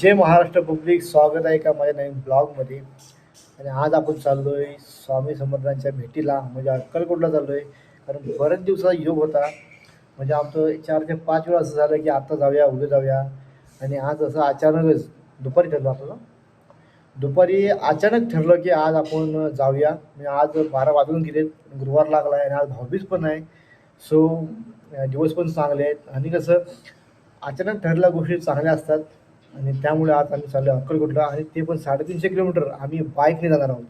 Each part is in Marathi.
जय महाराष्ट्र पब्लिक. स्वागत आहे का माझ्या नवीन ब्लॉगमध्ये. आणि आज आपण चाललो आहे स्वामी समर्थांच्या भेटीला म्हणजे अक्कलकोटला चाललो आहे कारण बरेच दिवसाचा योग होता. म्हणजे आमचं चार ते पाच वेळा असं झालं की आता जाऊया उद्या जाऊया. आणि आज असं अचानकच दुपारी ठरलं आपलं? दुपारी अचानक ठरलं की आज आपण जाऊया. म्हणजे आज बारा वाजून गेलेत गुरुवार लागला आहे आणि आज भाऊबीज पण आहे. सो दिवस पण चांगले आहेत. आणि कसं अचानक ठरल्या गोष्टी चांगल्या असतात. आणि त्यामुळे आज आम्ही चाललो अक्कलकोटला आणि ते पण साडेतीनशे किलोमीटर आम्ही बाईकने जाणार आहोत.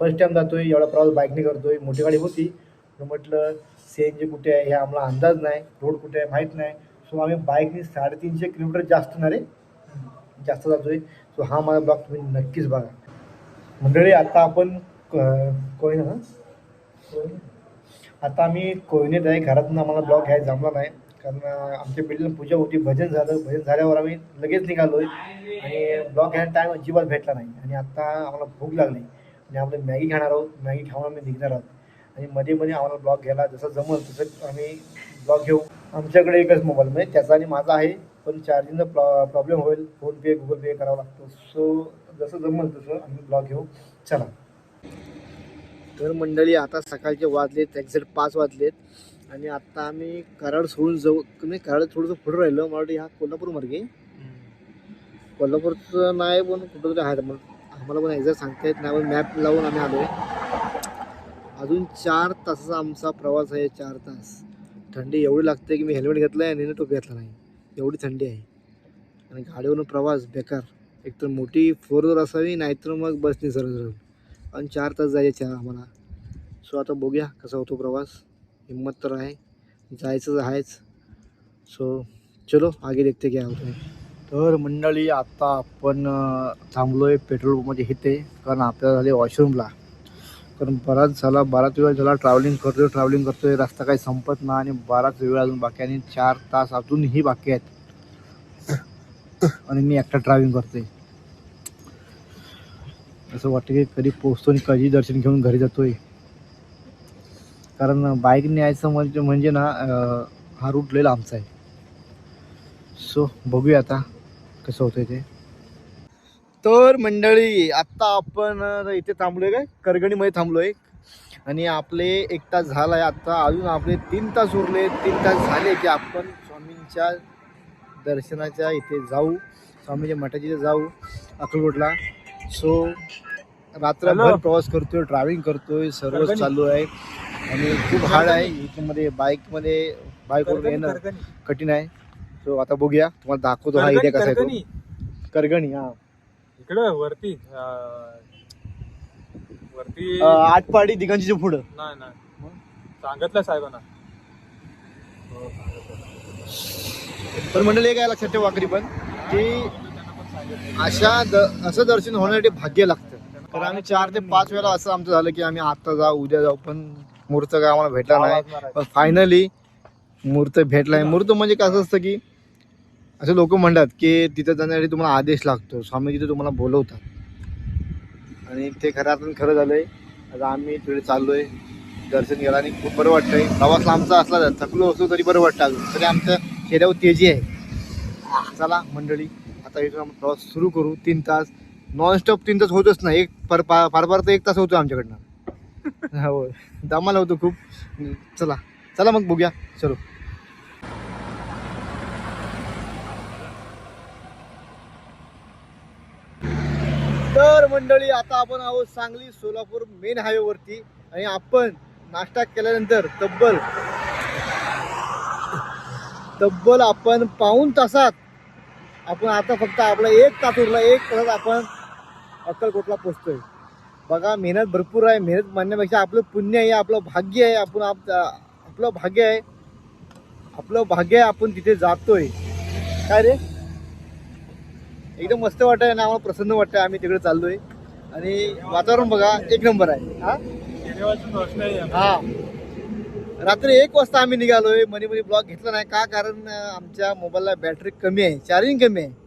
फर्स्ट टाईम जातो आहे एवढा प्रवास बाईकने करतो आहे मोठी गाडी होती. तर म्हटलं सी एन जी कुठे आहे? हे आम्हाला अंदाज नाही. रोड कुठे आहे? माहीत नाही. सो आम्ही बाईकने साडेतीनशे किलोमीटर जास्त ना रे जास्त जातो आहे सो हा माझा ब्लॉग तुम्ही नक्कीच बघा. मंडळी आता आपण कोयना? ना आता आम्ही कोयनेत आहे. घरातून आम्हाला ब्लॉग घ्यायला जमला नाही. कारण आमच्या बिल्डिंग पूजा होती भजन झालं भजन झाल्यावर आम्ही लगेच निघालो आहे आणि ब्लॉग घ्यायला टाईम अजिबात भेटला नाही. आणि आता आम्हाला भूक लागली. आणि आपण मॅगी खाणार आहोत. मॅगी खाऊन आम्ही निघणार आहोत. आणि मध्ये मध्ये आम्हाला ब्लॉग घ्यायला जसं जमल तसं आम्ही ब्लॉग घेऊ. आमच्याकडे एकच मोबाईल म्हणजे त्याचा आणि माझा आहे. पण चार्जिंगचा प्रॉ प्रॉब्लेम होईल. फोनपे गुगल पे करावा लागतो. सो जसं जमल तसं आम्ही ब्लॉग घेऊ. चला. तर मंडळी आता सकाळचे वाजलेत. एक्झॅक्ट पाच वाजलेत. आणि आता आम्ही कराड सोडून जाऊ नाही कराड थोडंसं पुढं राहिलो. मला वाटतं ह्या कोल्हापूर मार्गे. कोल्हापूरचं नाही पण कुठं तरी आहे मग आम्हाला पण एक्झॅक्ट सांगता येत नाही पण मॅप लावून आम्ही आलो आहे अजून चार तासाचा आमचा प्रवास आहे चार तास. थंडी एवढी लागते की मी हेल्मेट घेतलं आहे आणि टोपी घेतला नाही. एवढी थंडी आहे. आणि गाडीवरून प्रवास बेकार. एकतर मोठी फोर व्हीलर असावी नाहीतर मग बसने सरळ सरळ. आणि चार तास जायचे आम्हाला. सो आता बघूया कसा होतो प्रवास. हिम्मत तर आहे. जायचं आहेच. सो चलो आगे देखते क्या होतं तर मंडळी आत्ता आपण थांबलो आहे पेट्रोल पंपमध्ये इथे कारण आपल्याला झाले वॉशरूमला कारण बराच झाला बराच वेळ झाला ट्रॅव्हलिंग करतोय ट्रॅव्हलिंग करतोय रस्ता काही संपत नाही आणि बराच वेळ अजून बाकी आणि चार तास अजूनही बाकी आहेत. आणि मी एकटा ट्रॅव्हलिंग करतोय. असं वाटतं की कधी पोचतो आणि कधी दर्शन घेऊन घरी जातोय. कारण बाईकने यायचं म्हणजे म्हणजे ना हा रूट लय लांबचा आहे. सो बघूया आता कसं होतंय ते. तर मंडळी आत्ता आपण इथे इथे थांबलोय काय? करगणीमध्ये थांबलोय. आणि आपले एक तास झाला आहे आत्ता अजून आपले तीन तास उरले. तीन तास झाले की आपण स्वामींच्या दर्शनाच्या इथे जाऊ. स्वामीच्या मठाच्या इथे जाऊ अक्कलकोटला. सो रात्रभर. प्रवास करतोय ड्रायव्हिंग करतोय सर्व करगणी. चालू आहे. आणि खूप हार्ड आहे. याच्यामध्ये बाईकमध्ये बाईकवरून येणं कठीण आहे. सो आता बघूया. तुम्हाला दाखवतो हा एरिया कसा आहे तो करगणी हा. इकडं वरती वरती आटपाडी दिगंजीच्या पुढं. नाही नाही. सांगितलं साहेबांना. पण मंडळी आहे लक्षात ठेवा आखरी पण की अशा द असं दर्शन होण्यासाठी भाग्य लागतं. कारण आम्ही चार ते पाच वेळा असं आमचं झालं की आम्ही आता जाऊ उद्या जाऊ पण मुहूर्त काय आम्हाला भेटला नाही. पण फायनली मुहूर्त भेटलाय मुहूर्त म्हणजे कसं असतं की असे लोक म्हणतात की तिथं जाण्यासाठी तुम्हाला आदेश लागतो. स्वामी तिथे तुम्हाला बोलवतात. आणि ते खरं अर्थानं खरं झालंय. आता आम्ही तिकडे चाललोय. दर्शन घ्यायला आणि खूप बरं वाटतंय. प्रवास लांबचा असला तर थकलो असलो तरी बरं वाटतं अजून. तरी आमच्या चेहऱ्यावर तेजी आहे. चला मंडळी आता इथून आपण प्रवास सुरू करू. तीन तास नॉनस्टॉप तीन तास होतच नाही. एक फार फार तर एक तास होतो आमच्याकडनं. हो. दमाला होतो खूप. चला. चला मग बघूया. चलो. तर मंडळी आता आपण आहोत सांगली सोलापूर मेन हायवे वरती आणि आपण नाश्ता केल्यानंतर तब्बल तब्बल आपण पाऊन तासात आपण आता फक्त आपला एक तास उरला. एक तासात आपण अक्कलकोटला पोचतोय. बघा मेहनत भरपूर आहे. मेहनत म्हणण्यापेक्षा आपलं पुण्य आहे आपलं भाग्य आहे आपण आप आपलं भाग्य आहे. आपलं भाग्य आहे आपण तिथे जातोय. काय रे? एकदम मस्त वाटतंय आणि आम्हाला प्रसन्न वाटतंय. आम्ही तिकडे चाललोय. आणि वातावरण बघा एक नंबर आहे. हा? हा. रात्री एक वाजता आम्ही निघालोय. मनी मनी ब्लॉग घेतला नाही का? कारण आमच्या मोबाईलला बॅटरी कमी आहे. चार्जिंग कमी आहे.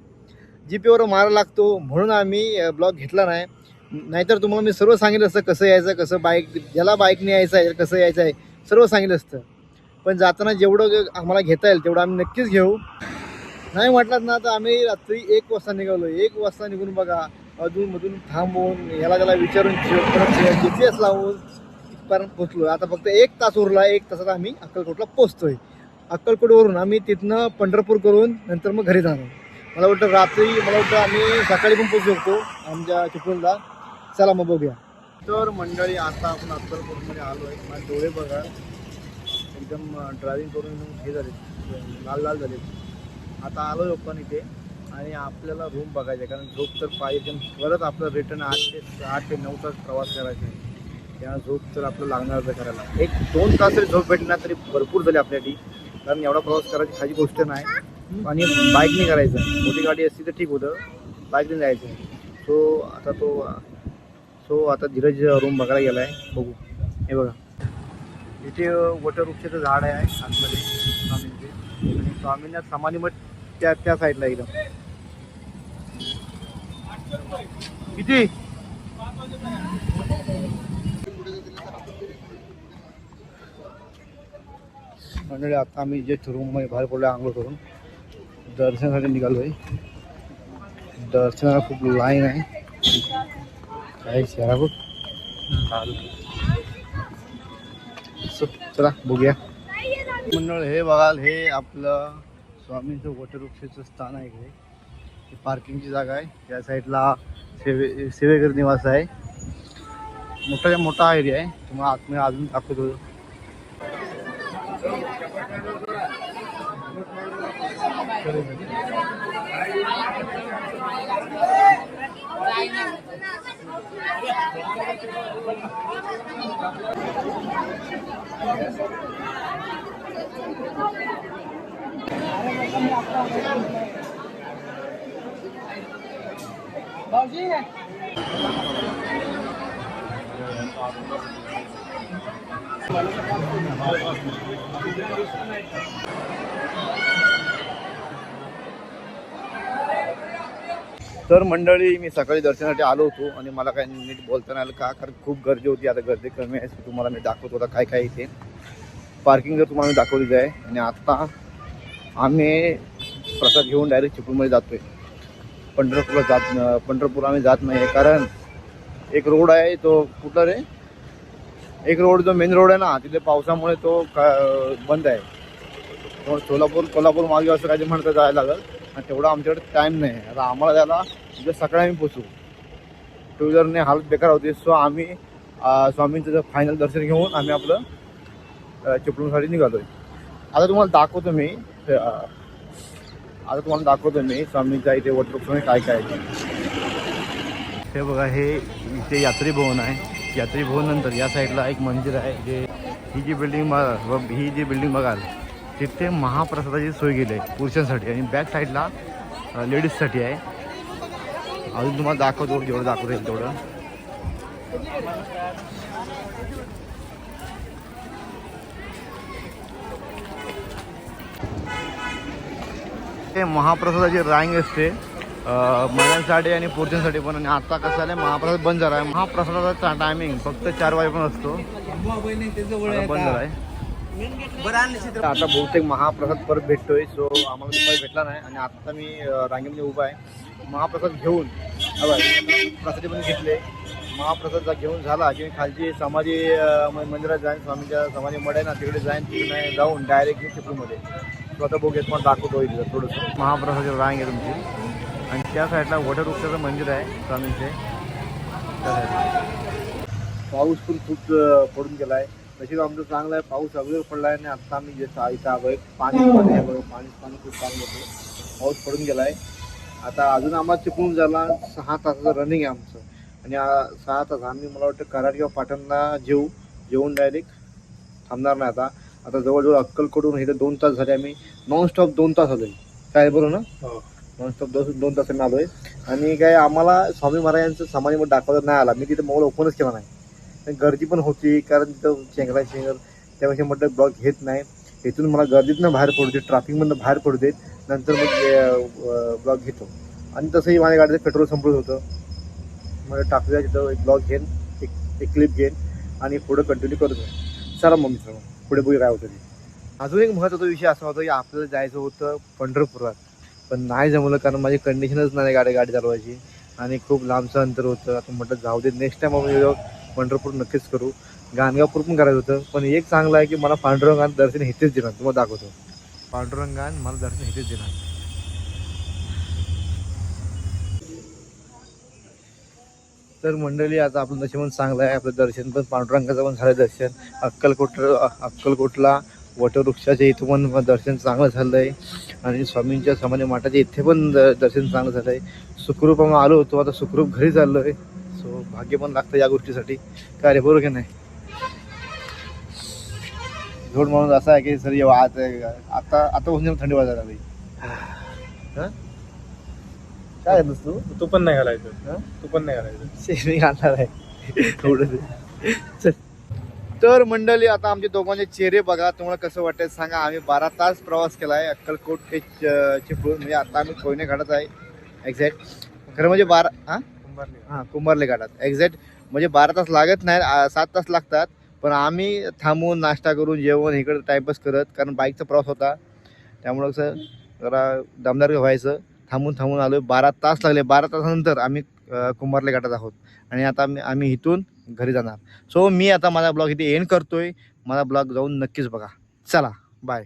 जी पीवर मारा लागतो म्हणून आम्ही ब्लॉग घेतला नाही. नाहीतर तुम्हाला मी सर्व सांगितलं असतं कसं यायचं कसं बाईक ज्याला बाईकने यायचं आहे कसं यायचं आहे सर्व सांगितलं असतं. पण जाताना जेवढं आम्हाला घेता येईल तेवढं आम्ही नक्कीच घेऊ. नाही म्हटलं ना तर आम्ही रात्री एक वाजता निघालो एक वाजता निघून बघा अधून मधून थांबवून याला त्याला विचारून जी पी एस लावून तिथपर्यंत पोहोचलो आता फक्त एक तास उरला एक तासात आम्ही अक्कलकोटला पोचतोय अक्कलकोटवरून आम्ही तिथनं पंढरपूर करून नंतर मग घरी जाणार. मला वाटतं रात्री मला वाटतं आम्ही सकाळी पण पोहोचू शकतो आमच्या चिपळूणला. चला मग बघूया. तर मंडळी आता आपण अक्कलकोटमध्ये आलो आहे. माझे डोळे बघा. एकदम ड्रायव्हिंग करून एकदम हे झाले. लाल लाल झाले. आता आलो आहे पण इथे आणि आपल्याला रूम बघायचं आहे. कारण झोप तर पाहिजे. परत आपलं रिटर्न आठ ते आठ ते नऊ तास प्रवास करायचा आहे. त्या झोप तर आपलं लागणार करायला. एक दोन तास जरी झोप भेटणार तरी भरपूर झाली आपल्यासाठी. कारण एवढा प्रवास करायची खाली गोष्ट नाही. आणि बाईकने करायचं. मोठी गाडी असती तर ठीक होतं. बाईकने जायचं. सो आता तो सो आता धीरज रूम बघायला गेला आहे बघू. हे बघा. इथे वटवृक्षाचं झाड आहे आतमध्ये. स्वामींचे. आणि स्वामींना समाधी मठ त्या त्या साईडला एकदम. किती? मंडळी आता आम्ही जे रूम बाहेर पडलो आंघोळ करून. दर्शनासाठी निघालो आहे. दर्शनाला खूप लाईन आहे. काय शहरा खूप चला बघूया. मंडळ हे बघाल हे आपलं स्वामींचं वटवृक्षाचं स्थान आहे इकडे. ही पार्किंगची जागा आहे. या साईडला सेवे सेवेकर निवास आहे. मोठा मोठा एरिया आहे. तुम्हाला आतमध्ये अजून दाखवतो. Bawji nè. này. तर मंडळी मी सकाळी दर्शनासाठी आलो होतो आणि मला काही नीट बोलता नाही आलं. का? कारण खूप गर्दी होती. आता गर्दी कमी आहे. तुम्हाला मी दाखवत होता काय काय इथे. पार्किंग जर तुम्हाला मी दाखवली आहे आणि आत्ता आम्ही प्रसाद घेऊन डायरेक्ट चिपळूणमध्ये जातोय. पंढरपूरला जात पंढरपूर आम्ही जात नाही कारण एक रोड आहे तो कुठला रे? एक रोड जो मेन रोड आहे ना तिथे पावसामुळे तो का- बंद आहे. सोलापूर कोल्हापूर मागे असं काही म्हणतं जायला लागेल. आणि तेवढा आमच्याकडे टाईम नाही. आता आम्हाला त्याला उद्या सकाळी आम्ही पोचू टू व्हीलरने हालत बेकार होती. सो आम्ही स्वामींचं जर फायनल दर्शन घेऊन आम्ही आपलं चिपळूनसाठी निघालो आहे आता तुम्हाला दाखवतो मी. आता तुम्हाला दाखवतो मी स्वामींच्या इथे वटवृक्षाने काय काय आहे. ते. हे बघा हे इथे यात्री भवन आहे. यात्री भवन नंतर या साईडला एक मंदिर आहे. जे ही जी बिल्डिंग व ही जी बिल्डिंग बघाल तिथे महाप्रसादाची सोय केली आहे पुरुषांसाठी आणि बॅक साईडला लेडीजसाठी आहे. अजून तुम्हाला दाखवतो जेवढं दाखवता येईल तेवढं. ते महाप्रसादाची रांग असते. महिलांसाठी आणि पुरुषांसाठी पण. आणि आता कसं झालं महाप्रसाद बंद झाला आहे. महाप्रसादाचा टायमिंग फक्त चार वाजेपर्यंत असतो. बंद झाला आहे. आता बहुतेक महाप्रसाद परत भेटतोय सो आम्हाला दुपारी भेटला नाही. आणि आता मी रांगेमध्ये उभा आहे. महाप्रसाद घेऊन प्रसादी पण घेतले. महाप्रसाद घेऊन झाला की मी खालची समाधी म- मंदिरात जाईन स्वामीच्या समाधी मड आहे ना तिकडे जाईन तिकडे जाऊन डायरेक्ट चिपळूमध्ये तो आता बघूयात पण दाखवतो इथं थोडंसं. महाप्रसादाची रांग आहे तुमची. आणि त्या साईडला वटवृक्षाचं मंदिर आहे स्वामींचे. त्या साईडला. पाऊस पण खूप पडून गेला आहे नशीब आमचं चांगलं आहे. पाऊस अगोदर पडला आहे आणि आता आम्ही जे सा- इथं आलोय पाणी पाणी आहे बघा, पाणी पाणी खूप चांगलं होतं. पाऊस पडून गेला आहे आता अजून आम्हाला चिपळूण झाला सहा तासाचं रनिंग आहे आमचं. आणि सहा तास आम्ही मला वाटतं कराड किंवा पाटणला जेऊ. जेवून डायरेक्ट थांबणार नाही आता. आता जवळजवळ अक्कलकोटून इथं दोन तास झाले आम्ही. नॉनस्टॉप दोन तास आलोय. काय बरोबर ना? नॉनस्टॉप दोन दोन तासांनी आलोय. आणि काय आम्हाला स्वामी महाराजांचं समाधीमध्ये दाखवता नाही आला. मी तिथे मोबाईल ओपनच केला नाही. गर्दी पण होती कारण तिथं चेंगरा शेंगर त्यापेक्षा म्हटलं ब्लॉक घेत नाही. इथून मला गर्दीतनं बाहेर पडू देत ट्राफिकमधनं बाहेर पडू देत नंतर मग ब्लॉग घेतो. आणि तसंही माझ्या गाडीचं पेट्रोल संपत होतं. मला टाकूया तिथं एक ब्लॉक घेईन एक एक क्लिप घेईन आणि पुढं कंटिन्यू करतो चला मग मित्रांनो पुढे पुढे काय होतं ते. अजून एक महत्त्वाचा विषय असा होता की आपल्याला जायचं होतं पंढरपुरात. पण नाही जमलं कारण माझी कंडिशनच नाही गाडी गाडी चालवायची. आणि खूप लांबचं अंतर होतं. आता म्हटलं जाऊ दे नेक्स्ट टाईम आपण पंढरपूर नक्कीच करू. गाणगापूर पण करायचं होतं पण एक चांगलं आहे की मला पांडुरंगान दर्शन इथेच देणार. तुम्हाला दाखवतो. पांडुरंगान मला दर्शन इथेच देणार. तर मंडळी आता आपलं नशीब चांगलं आहे. आपलं दर्शन पण पांडुरंगाचं पण झालं दर्शन. अक्कलकोट अक्कलकोटला वटवृक्षाच्या इथं पण दर्शन चांगलं झालं आहे आणि स्वामींच्या समाधी मठाच्या इथे पण द- दर्शन चांगलं झालं आहे सुखरूप आम्ही आलो होतो. आता सुखरूप घरी चाललो आहे भाग्य पण लागतं या गोष्टीसाठी. काय रे बरोबर की नाही? झोड म्हणून असं आहे की सर येवा आज आता आता होऊन थंडी वाजायला लागली. हं? काय तू? तू पण नाही घालायचं? तू पण नाही घालायचं. शेणी घालणार आहे. थोडं चल. तर मंडळी आता आमचे दोघांचे चेहरे बघा. तुम्हाला कसं वाटतंय सांगा. आम्ही बारा तास प्रवास केला आहे अक्कलकोट ते चिपळूण. म्हणजे आता आम्ही कोयने घाटात आहे. एक्झॅक्ट खरं म्हणजे बारा हां? हां कुंभारले घाटात. एक्झॅक्ट म्हणजे बारा तास लागत नाही सात तास लागतात पण आम्ही थांबून नाश्ता करून जेवण इकडे टाईमपास करत कारण बाईकचा प्रवास होता. त्यामुळं कसं जरा दमदार व्हायचं. थांबून थांबून आलो बारा तास लागले. बारा तासानंतर आम्ही कुंभारले घाटात आहोत. आणि आता आम्ही आम्ही इथून घरी जाणार. सो मी आता माझा ब्लॉग इथे एंड करतोय. माझा ब्लॉग जाऊन नक्कीच बघा. चला बाय